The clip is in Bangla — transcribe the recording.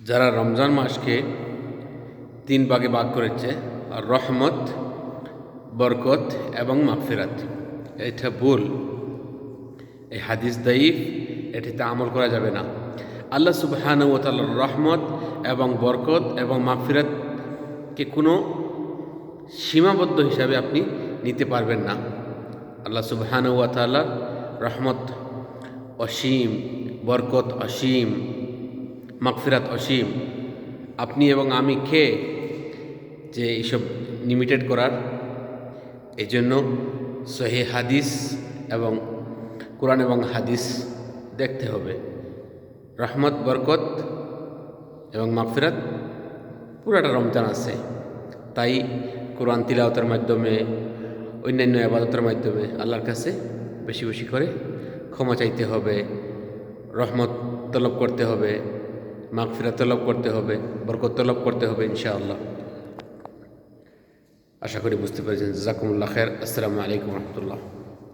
যারা রমজান মাসকে তিন ভাগে ভাগ করেছে, রহমত, বরকত এবং মাগফিরাত। এটা ভুল। এই হাদিস দাইফ এটিতে আমল করা যাবে না। আল্লাহ সুবহান ও তাল্লার রহমত এবং বরকত এবং মাগফিরাতকে কোনো সীমাবদ্ধ হিসাবে আপনি নিতে পারবেন না। আল্লাহ সুবহান ও তাল্লার রহমত অসীম, বরকত অসীম। মাগফিরাত অসীম। আপনি এবং আমি খেয়ে যে এইসব লিমিটেড করার? এই জন্য সহি হাদিস এবং কোরআন এবং হাদিস দেখতে হবে। রহমত, বরকত এবং মাগফিরাত পুরাটা রমজান আছে। তাই কোরআন তিলাওয়াতের মাধ্যমে, অন্যান্য আবাদতের মাধ্যমে আল্লাহর কাছে বেশি বেশি করে ক্ষমা চাইতে হবে, রহমত তলব করতে হবে। মাগফিরাত তলব করতে হবে, বরকত তলব করতে হবে ইনশাআল্লাহ। আশা করি বুঝতে পেরেছেন। জাকুমুল্লাহ খের আসসালামু আলাইকুম রহমতুল্লাহ।